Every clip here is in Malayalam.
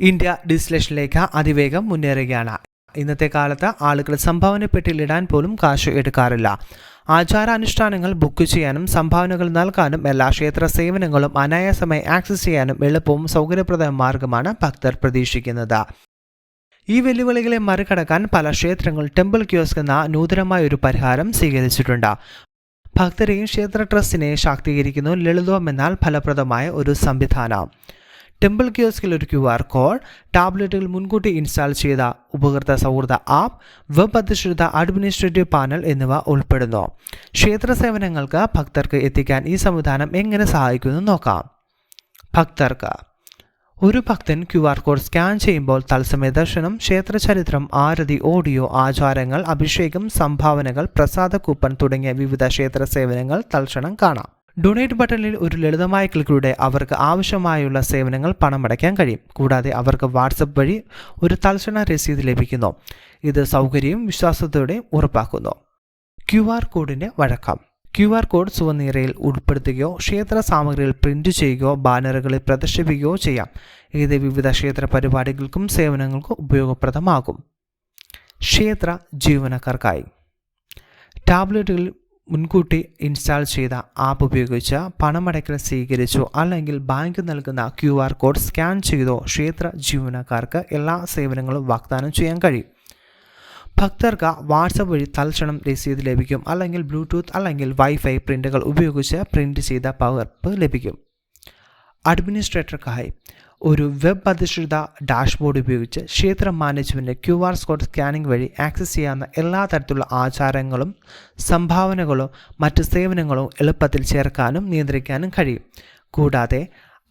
ഇന്ത്യ ഡിസ്ലേഷനിലേക്ക് അതിവേഗം മുന്നേറുകയാണ്. ഇന്നത്തെ കാലത്ത് ആളുകൾ സംഭാവനപ്പെട്ടിലിടാൻ പോലും കാശ് എടുക്കാറില്ല. ആചാരാനുഷ്ഠാനങ്ങൾ ബുക്ക് ചെയ്യാനും സംഭാവനകൾ നൽകാനും എല്ലാ ക്ഷേത്ര സേവനങ്ങളും അനായാസമായി ആക്സസ് ചെയ്യാനും എളുപ്പവും സൗകര്യപ്രദമായ മാർഗമാണ് ഭക്തർ പ്രതീക്ഷിക്കുന്നത്. ഈ വെല്ലുവിളികളെ മറികടക്കാൻ പല ക്ഷേത്രങ്ങൾ ടെമ്പിൾ ക്യോസ്ക് എന്ന നൂതനമായ ഒരു പരിഹാരം സ്വീകരിച്ചിട്ടുണ്ട്. ഭക്തരെയും ക്ഷേത്ര ട്രസ്റ്റിനെ ശാക്തീകരിക്കുന്നു എന്നാൽ ഫലപ്രദമായ ഒരു സംവിധാനം. ടെമ്പിൾ കിയോസ്കിൽ ഒരു ക്യു ആർ കോഡ് ടാബ്ലറ്റുകൾ മുൻകൂട്ടി ഇൻസ്റ്റാൾ ചെയ്ത ഉപകൃത സൗഹൃദ ആപ്പ് വെബ് അധിഷ്ഠിത അഡ്മിനിസ്ട്രേറ്റീവ് പാനൽ എന്നിവ ഉൾപ്പെടുന്നു. ക്ഷേത്ര സേവനങ്ങൾക്ക് ഭക്തർക്ക് എത്തിക്കാൻ ഈ സംവിധാനം എങ്ങനെ സഹായിക്കുന്നു നോക്കാം. ഭക്തർക്ക്. ഒരു ഭക്തൻ ക്യു ആർ കോഡ് സ്കാൻ ചെയ്യുമ്പോൾ തത്സമയ ദർശനം ക്ഷേത്ര ചരിത്രം ആരതി ഓഡിയോ ആചാരങ്ങൾ അഭിഷേകം സംഭാവനകൾ പ്രസാദ തുടങ്ങിയ വിവിധ ക്ഷേത്ര സേവനങ്ങൾ തൽക്ഷണം കാണാം. ഡൊണേറ്റ് ബട്ടണിൽ ഒരു ലളിതമായ ക്ലിക്കിലൂടെ അവർക്ക് ആവശ്യമായുള്ള സേവനങ്ങൾ പണമടയ്ക്കാൻ കഴിയും. കൂടാതെ അവർക്ക് വാട്സപ്പ് വഴി ഒരു തൽക്ഷണ രസീത് ലഭിക്കുന്നു. ഇത് സൗകര്യവും വിശ്വാസത്തോടെയും ഉറപ്പാക്കുന്നു. ക്യു ആർ കോഡിന്റെ വഴക്കം. ക്യു ആർ കോഡ് സുവനീറയിൽ ഉൾപ്പെടുത്തുകയോ ക്ഷേത്ര സാമഗ്രികൾ പ്രിന്റ് ചെയ്യുകയോ ബാനറുകളിൽ പ്രദർശിപ്പിക്കുകയോ ചെയ്യാം. ഇത് വിവിധ ക്ഷേത്ര പരിപാടികൾക്കും സേവനങ്ങൾക്കും ഉപയോഗപ്രദമാകും. ക്ഷേത്ര ജീവനക്കാർക്കായി. ടാബ്ലറ്റുകളിൽ മുൻകൂട്ടി ഇൻസ്റ്റാൾ ചെയ്ത ആപ്പ് ഉപയോഗിച്ച് പണമടയ്ക്കൽ സ്വീകരിച്ചോ. അല്ലെങ്കിൽ ബാങ്ക് നൽകുന്ന ക്യു ആർ കോഡ് സ്കാൻ ചെയ്തോ ക്ഷേത്ര ജീവനക്കാർക്ക് എല്ലാ സേവനങ്ങളും വാഗ്ദാനം ചെയ്യാൻ കഴിയും. ഭക്തർക്ക് വാട്സപ്പ് വഴി തൽക്ഷണം രസീത് ലഭിക്കും. അല്ലെങ്കിൽ ബ്ലൂടൂത്ത് അല്ലെങ്കിൽ വൈഫൈ പ്രിന്റുകൾ ഉപയോഗിച്ച് പ്രിന്റ് ചെയ്ത പകർപ്പ് ലഭിക്കും. അഡ്മിനിസ്ട്രേറ്റർക്കായി ഒരു വെബ് അധിഷ്ഠിത ഡാഷ്ബോർഡ് ഉപയോഗിച്ച് ക്ഷേത്ര management Q R code scanning വഴി ആക്സസ് ചെയ്യാവുന്ന എല്ലാ തരത്തിലുള്ള ആചാരങ്ങളും സംഭാവനകളോ മറ്റ് സേവനങ്ങളും എളുപ്പത്തിൽ ചേർക്കാനും നിയന്ത്രിക്കാനും കഴിയും. കൂടാതെ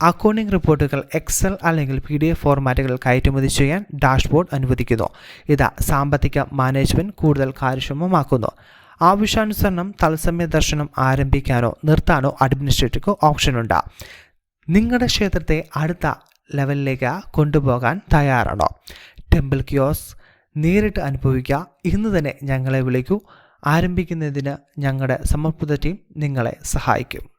അക്കൗണ്ടിംഗ് റിപ്പോർട്ടുകൾ എക്സൽ അല്ലെങ്കിൽ പി ഡി എഫ് ഫോർമാറ്റുകൾ കയറ്റുമതി ചെയ്യാൻ ഡാഷ്ബോർഡ് അനുവദിക്കുന്നു. ഇത് സാമ്പത്തിക മാനേജ്മെന്റ് കൂടുതൽ കാര്യക്ഷമമാക്കുന്നു. ആവശ്യാനുസരണം തത്സമയ ദർശനം ആരംഭിക്കാനോ നിർത്താനോ അഡ്മിനിസ്ട്രേറ്റർക്ക് ഓപ്ഷനുണ്ട് നിങ്ങളുടെ ക്ഷേത്രത്തെ അടുത്ത ലെവലിലേക്ക് കൊണ്ടുപോകാൻ തയ്യാറാണോ? ടെമ്പിൾ ക്യോസ് നേരിട്ട് അനുഭവിക്കുക. ഇന്ന് തന്നെ ഞങ്ങളെ വിളിക്കൂ. ആരംഭിക്കുന്നതിന് ഞങ്ങളുടെ സമർപ്പിത ടീം നിങ്ങളെ സഹായിക്കും.